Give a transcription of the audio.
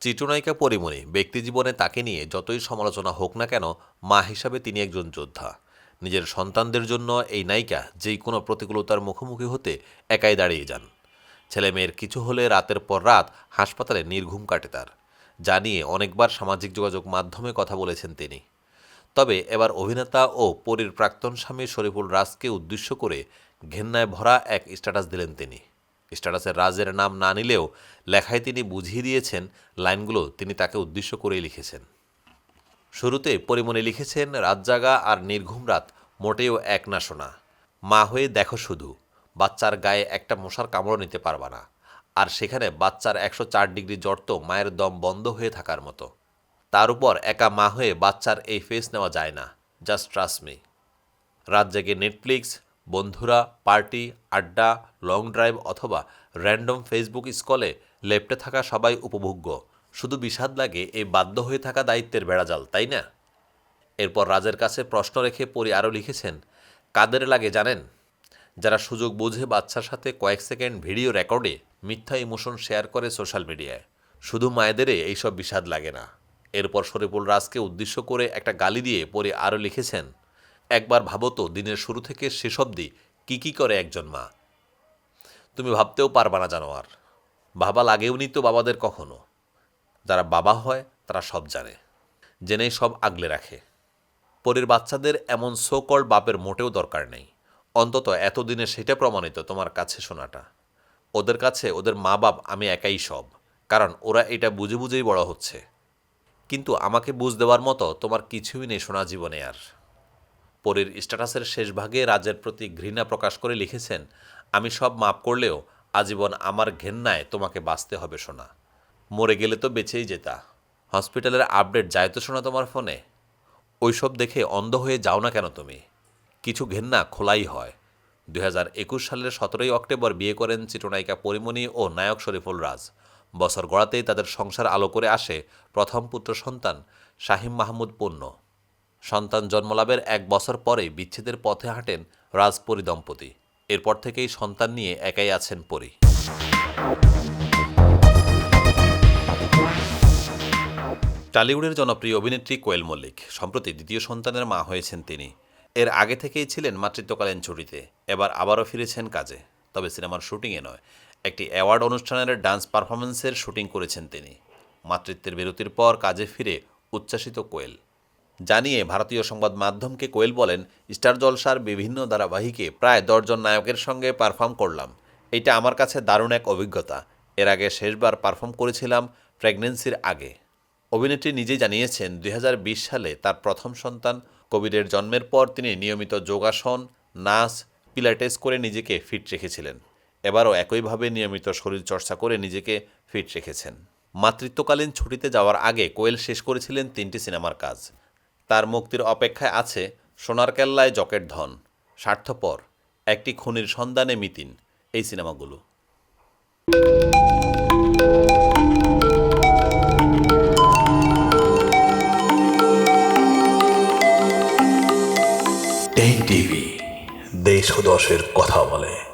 চিত্রনায়িকা পরিমণি ব্যক্তিজীবনে তাকে নিয়ে যতই সমালোচনা হোক না কেন, মা হিসাবে তিনি একজন যোদ্ধা। নিজের সন্তানদের জন্য এই নায়িকা যেই কোনো প্রতিকূলতার মুখোমুখি হতে একাই দাঁড়িয়ে যান। ছেলে মেয়ের কিছু হলে রাতের পর রাত হাসপাতালে নির্ঘুম কাটে তার। যা নিয়ে অনেকবার সামাজিক যোগাযোগ মাধ্যমে কথা বলেছেন তিনি। তবে এবার অভিনেতা ও পরীর প্রাক্তন স্বামী শরীফুল রাজকে উদ্দেশ্য করে ঘেন্নায় ভরা এক স্ট্যাটাস দিলেন তিনি। স্ট্যাটাসে রাজের নাম না নিলেও লেখায় তিনি বুঝিয়ে দিয়েছেন লাইনগুলো তিনি তাকে উদ্দেশ্য করেই লিখেছেন। শুরুতে পরিমণি লিখেছেন রাত জাগা আর নির্ঘুম রাত মোটেও এক না শোনা। মা হয়ে দেখো শুধু, বাচ্চার গায়ে একটা মশার কামড় নিতে পারবা না। আর সেখানে বাচ্চার একশো চার ডিগ্রি জ্বর তো মায়ের দম বন্ধ হয়ে থাকার মতো। তার উপর একা মা হয়ে বাচ্চার এই ফেস নেওয়া যায় না জাস্ট ট্রাস্ট মি রাত জেগে নেটফ্লিক্স বন্ধুরা, পার্টি, আড্ডা, লং ড্রাইভ অথবা র্যান্ডম ফেসবুক স্কলে লেপ্টে থাকা সবাই উপভোগ্য। শুধু বিষাদ লাগে এই বাধ্য হয়ে থাকা দায়িত্বের বেড়াজাল, তাই না? এরপর রাজের কাছে প্রশ্ন রেখে পরি আরও লিখেছেন, কাদের লাগে জানেন? যারা সুযোগ বুঝে বাচ্চার সাথে কয়েক সেকেন্ড ভিডিও রেকর্ডে মিথ্যা ইমোশন শেয়ার করে সোশ্যাল মিডিয়ায়। শুধু মায়েদেরই এইসব বিষাদ লাগে না। এরপর শরীফুল রাজকে উদ্দেশ্য করে একটা গালি দিয়ে পরে আরও লিখেছেন একবার ভাবো তো দিনের শুরু থেকে শেষ অবধি কী কী করে একজন মা। তুমি ভাবতেও পারবা না জানো আর বাবা লাগেওনি তো বাবাদের কখনো। যারা বাবা হয়, তারা সব জানে। জেনেই সব আগলে রাখে। পরের বাচ্চাদের এমন সোকল বাপের মোটেও দরকার নেই। অন্তত এতদিনে সেটা প্রমাণিত তোমার কাছে শোনাটা। ওদের কাছে, ওদের মা বাপ আমি একাই সব। কারণ ওরা এটা বুঝে বুঝেই বড় হচ্ছে। কিন্তু আমাকে বুঝ দেওয়ার মতো তোমার কিছুই নেই শোনা জীবনে আর। পরীর স্ট্যাটাসের শেষ ভাগে রাজের প্রতি ঘৃণা প্রকাশ করে লিখেছেন, আমি সব মাপ করলেও আজীবন আমার ঘেন্নায় তোমাকে বাঁচতে হবে শোনা মরে গেলে তো বেঁচেই যেতা হসপিটালের আপডেট যায় তো শোনা তোমার ফোনে? ওইসব দেখে অন্ধ হয়ে যাও না কেন তুমি? কিছু ঘেন্না খোলাই হয়। দু হাজার একুশ সালের সতেরোই অক্টোবর বিয়ে করেন চিত্রনায়িকা পরিমণি ও নায়ক শরীফুল রাজ। বছর গড়াতেই তাদের সংসার আলো করে আসে প্রথম পুত্র সন্তান শাহিম মাহমুদ পূর্ণ। সন্তান জন্মলাভের এক বছর পরেই বিচ্ছেদের পথে হাঁটেন রাজপরি দম্পতি। এরপর থেকেই সন্তান নিয়ে একাই আছেন পরি। টালিউডের জনপ্রিয় অভিনেত্রী কোয়েল মল্লিক সম্প্রতি দ্বিতীয় সন্তানের মা হয়েছেন তিনি। এর আগে থেকেই ছিলেন মাতৃত্বকালীন ছুটিতে, এবার আবারও ফিরেছেন কাজে। তবে সিনেমার শুটিংয়ে নয়, একটি অ্যাওয়ার্ড অনুষ্ঠানের ডান্স পারফরমেন্সের শুটিং করেছেন তিনি। মাতৃত্বের বিরতির পর কাজে ফিরে উচ্ছ্বাসিত কোয়েল। জানিয়ে ভারতীয় সংবাদ মাধ্যমকে কোয়েল বলেন, স্টার জলসার বিভিন্ন ধারাবাহিকে প্রায় দশজন নায়কের সঙ্গে পারফর্ম করলাম। এটা আমার কাছে দারুণ এক অভিজ্ঞতা। এর আগে শেষবার পারফর্ম করেছিলাম প্রেগনেন্সির আগে। অভিনেত্রী নিজেই জানিয়েছেন, দুই হাজার বিশ সালে তার প্রথম সন্তান, কোভিডের জন্মের পর তিনি নিয়মিত যোগাসন, নাচ, পিলাটেস করে নিজেকে ফিট রেখেছিলেন। এবারও একইভাবে নিয়মিত শরীরচর্চা করে নিজেকে ফিট রেখেছেন। মাতৃত্বকালীন ছুটিতে যাওয়ার আগে কোয়েল শেষ করেছিলেন তিনটি সিনেমার কাজ। তার মুক্তির অপেক্ষায় আছে সোনার কেল্লায় জকেট ধন, স্বার্থপর, একটি খুনির সন্ধানে মিতিন, এই সিনেমাগুলো। দেশ দশের কথা বলে।